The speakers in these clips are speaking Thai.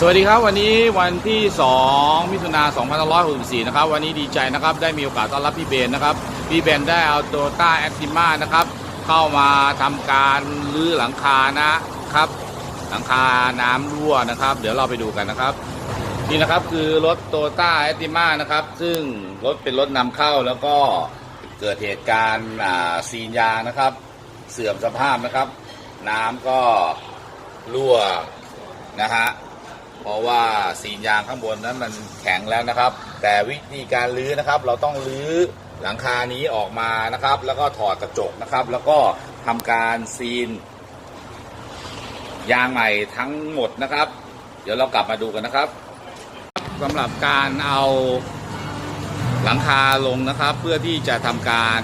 สวัสดีครับวันนี้วันที่ 2 มิถุนา2564 นะครับ วันนี้ดีใจนะครับ ได้มีโอกาสต้อนรับพี่เบนนะครับ พี่เบนได้เอาโตต้าแอคติมานะครับ เข้ามาทำการรื้อหลังคานะครับ หลังคาน้ำรั่วนะครับ เดี๋ยวเราไปดูกันนะครับ นี่นะครับคือรถโตต้าแอคติมานะครับ ซึ่งรถเป็นรถนำเข้าแล้วก็เกิดเหตุการณ์ซีนยางนะครับ เสื่อมสภาพนะครับ น้ำก็รั่วนะฮะ เพราะว่าซีนยางข้างบนนั้นมันแข็งแล้วนะครับ แต่วิธีการรื้อนะครับ เราต้องรื้อหลังคานี้ออกมานะครับ แล้วก็ถอดกระจกนะครับ แล้วก็ทำการซีน ยางใหม่ทั้งหมดนะครับ เดี๋ยวเรากลับมาดูกันนะครับสำหรับการเอาหลังคาลงนะครับ เพื่อที่จะทำการ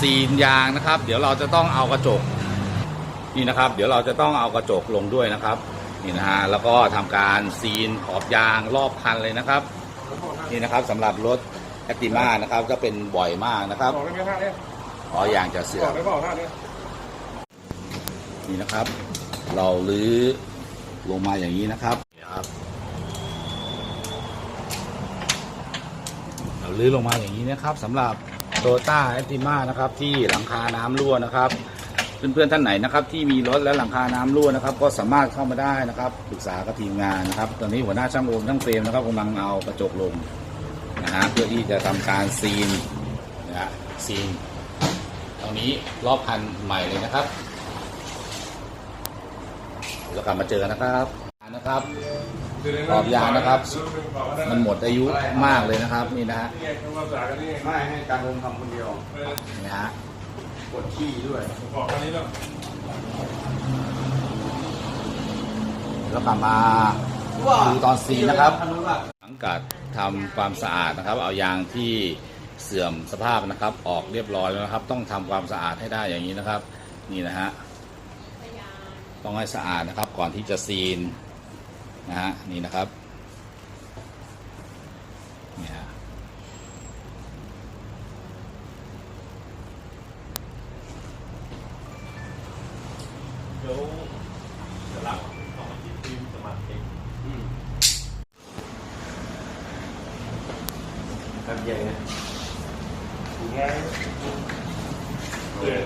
ซีนยางนะครับ เดี๋ยวเราจะต้องเอากระจกนี่นะครับ เดี๋ยวเราจะต้องเอากระจกลงด้วยนะครับ นี่นะฮะแล้วก็ทำการซีนขอบยางรอบคันเลยนะครับ นี่นะครับสำหรับรถแอคติมานะครับก็เป็นบ่อยมากนะครับบอกได้ไหมท่าเนี่ยขอยางจะเสื่ออกมได้เปล่าท่าเนี่ยนี่นะครับ เราลื้อลงมาอย่างนี้นะครับนี่ครับเราลื้อลงมาอย่างนี้นะครับสำหรับโตต้าแอติมานะครับ ที่หลังคาน้ำรั่วนะครับ เพื่อนๆท่านไหนนะครับที่มีรถและหลังคาน้ำรั่วนะครับ ก็สามารถเข้ามาได้นะครับปรึกษากับทีมงานนะครับ ตอนนี้หัวหน้าช่างโอมช่างเฟรมนะครับกำลังเอากระจกลงนะฮะเพื่อที่จะทำการซีนนะฮะซีนตรงนี้รอบคันใหม่เลยนะครับแล้วกลับมาเจอกันนะครับนะครับขอบยางนะครับ มันหมดอายุมากเลยนะครับนี่นะฮะนี่ไงทำความสะอาดกันนี่ไงไม่ให้การลงทำคนเดียวเออนี่ฮะ กดขี้ด้วยบอกอันนี้แล้วแล้วกลับมาดูตอนซีนะครับทางนู้นล่ะหลังจากทำความสะอาดนะครับ เอายางที่เสื่อมสภาพนะครับ ออกเรียบร้อยแล้วนะครับ ต้องทำความสะอาดให้ได้อย่างนี้นะครับ นี่นะฮะต้องให้สะอาดนะครับ ก่อนที่จะซีนนะฮะนี่นะครับนี่ฮะ เดี๋ยวจะรับของที่ทีมสมัครเองครับใหญ่นะถูกไงเออ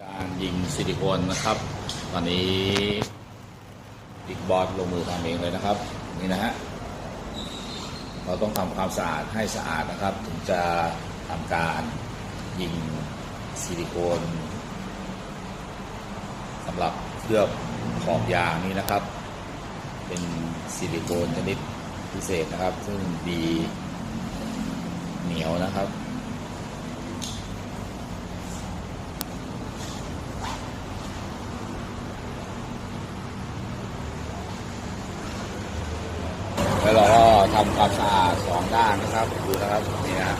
การยิงซิลิโคนนะครับ ตอนนี้บิ๊กบอสลงมือทำเองเลยนะครับ นี่นะฮะ เราต้องทำความสะอาดให้สะอาดนะครับ ถึงจะทำการยิงซิลิโคนสำหรับเคลือบขอบยางนี้นะครับ เป็นซิลิโคนชนิดพิเศษนะครับ ซึ่งดีเหนียวนะครับ แล้ว เราก็ทำความสะอาดสองด้านนะครับดูนะครับนี่นะ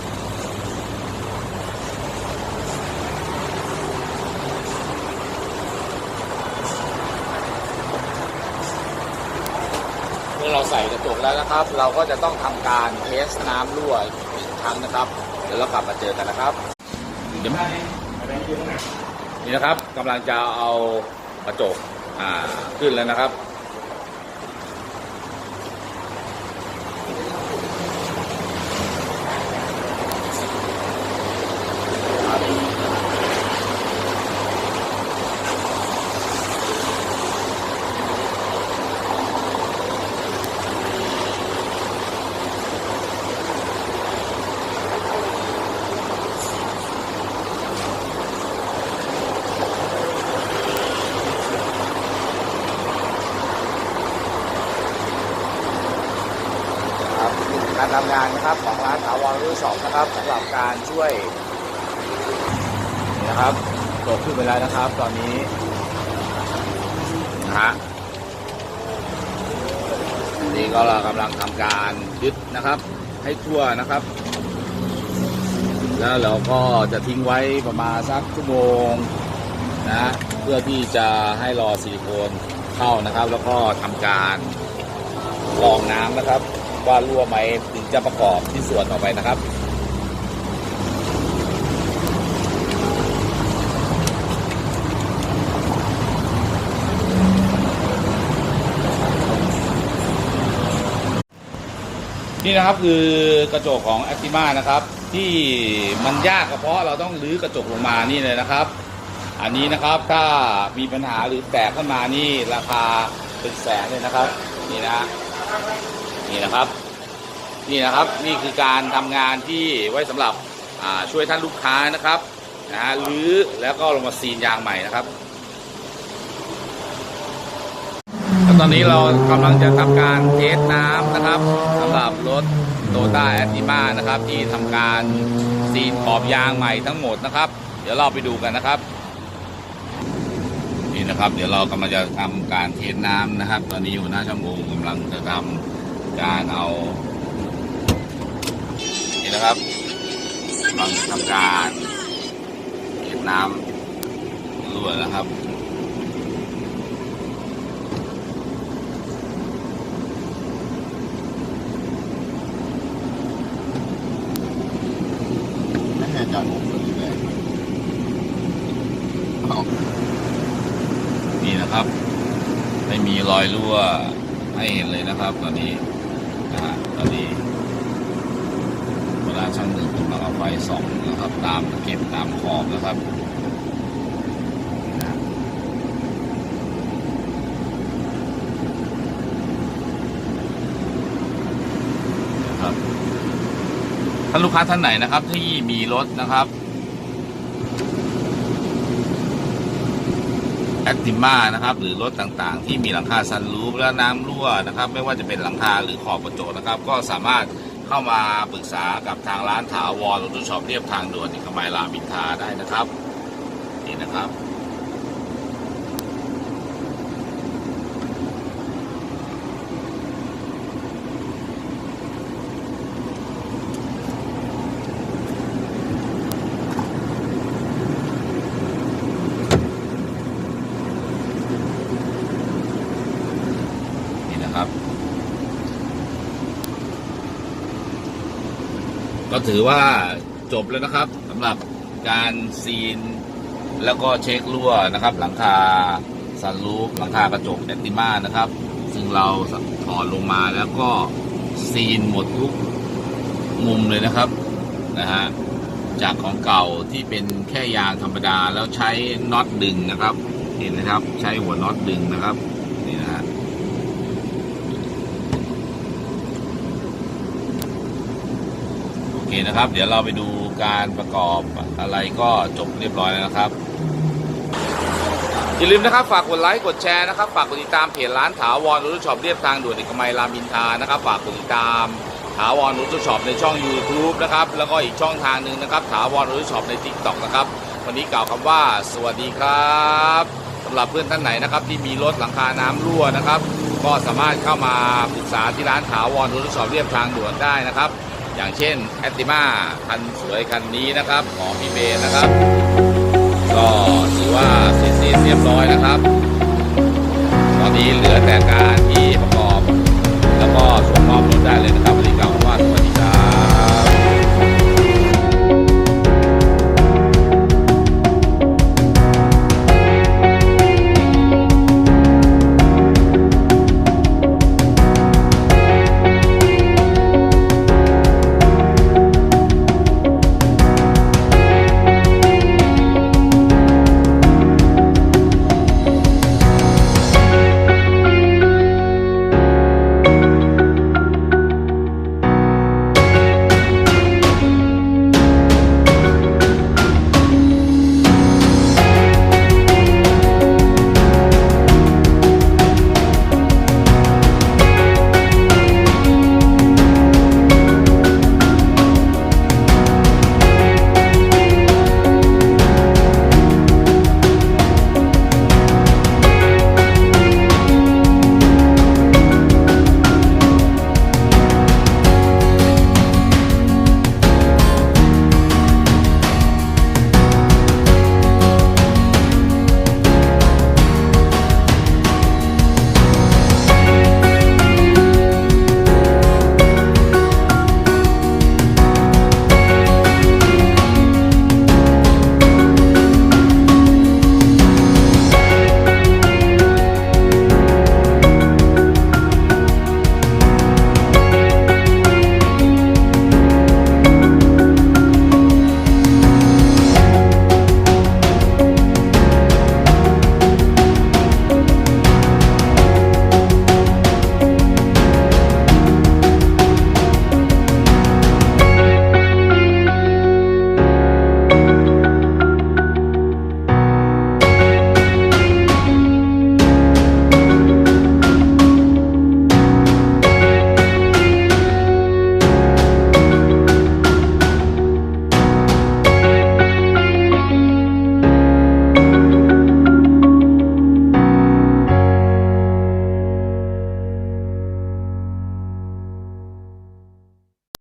เมื่อเราใส่กระจกแล้วนะครับ เราก็จะต้องทำการเทสน้ำรั่วอีกครั้งนะครับเดี๋ยวเรากลับมาเจอกันนะครับเดี๋ยวนี่นะครับกำลังจะเอากระจกอ่าขึ้นแล้วนะครับ การทำงานนะครับ ของร้านถาวรรุ่นสองนะครับสำหรับการช่วยนะครับตกขึ้นไปแล้วนะครับ ตอนนี้นะฮะนี่ก็เรากำลังทำการยึดนะครับ ให้ทั่วนะครับ แล้วเราก็จะทิ้งไว้ประมาณสักชั่วโมงนะเพื่อที่จะให้รอซิลิโคนเข้านะครับ แล้วก็ทำการลองน้ำนะครับ ว่ารั่วไหมถึงจะประกอบที่ส่วนออกไปนะครับนี่นะครับคือกระจกของแอคติมานะครับ ที่มันยากเพราะเราต้องรื้อกระจกลงมานี่เลยนะครับ อันนี้นะครับถ้ามีปัญหาหรือแตกขึ้นมานี่ราคาเป็นแสนเลยนะครับ นี่นะ นี่นะครับ นี่นะครับนี่คือการทำงานที่ไว้สำหรับช่วยท่านลูกค้านะครับนะฮะรื้อแล้วก็ลงมาซีนยางใหม่นะครับแล้วตอนนี้เรากำลังจะทำการเทสน้ำนะครับสำหรับรถโตต้าแอตติมานะครับ ที่ทำการซีนขอบยางใหม่ทั้งหมดนะครับ เดี๋ยวเราไปดูกันนะครับนี่นะครับ เดี๋ยวเรากำลังจะทำการเทสน้ำนะครับ ตอนนี้อยู่หน้าช่างโมกำลังจะทำ การเอา นี่นะครับกำลังทำการเทสน้ำรั่วนะครับไม่ให้อาจารย์ผมตัวนี้เลยนี่นะครับ ไม่มีรอยรั่วให้เห็นเลยนะครับ ตอนนี้นะฮะตอนนี้เวลาช่างหนึ่งกำลังเอาไฟส่องนะครับ ตามเก็บตามขอบนะครับนะครับท่านลูกค้าท่านไหนนะครับ ที่มีรถนะครับแอคติมานะครับ หรือรถต่างๆ ที่มีหลังคาซันรูฟและน้ำรั่วนะครับ ไม่ว่าจะเป็นหลังคาหรือขอบกระจกนะครับ ก็สามารถ เข้ามาปรึกษากับทางร้านถาวรรถช็อปเรียบทางด่วนที่กมายรามินทาได้นะครับ นี่นะครับ ถือว่าจบแล้วนะครับสำหรับการซีน แล้วก็เช็ครั่วนะครับ หลังคาซันรูฟหลังคากระจกแอตติมานะครับ ซึ่งเราถอดลงมาแล้วก็ซีนหมดทุกมุมเลยนะครับนะฮะจากของเก่าที่เป็นแค่ยางธรรมดาแล้วใช้น็อตดึงนะครับ เห็นนะครับ ใช้หัวน็อตดึงนะครับนี่นะฮะ โอ เคนะครับ เดี๋ยวเราไปดูการประกอบอะไรก็จบเรียบร้อยแล้วนะครับอย่าลืมนะครับฝากกดไลค์กดแชร์นะครับ ฝากกดติดตามเพจร้านถาวรรถช็อปเรียบทางด่วนเอกมัยรามอินทานะครับฝากกดติดตามถาวรรถช็อปในช่อง YouTube นะครับแล้วก็อีกช่องทางหนึ่งนะครับถาวรรถช็อปใน TikTok นะครับวันนี้กล่าวคำว่าสวัสดีครับสำหรับเพื่อนท่านไหนนะครับที่มีรถหลังคาน้ำรั่วนะครับ ก็สามารถเข้ามาปรึกษาที่ร้านถาวรรถช็อปเรียบทางด่วนได้นะครับ อย่างเช่นแอตติมาคันสวยคันนี้นะครับ ของพี่เบนนะครับ ก็ถือว่าเสร็จสิ้นเรียบร้อยนะครับ ตอนนี้เหลือแต่การที่ประกอบ แล้วก็ส่งมอบรถได้เลยนะครับ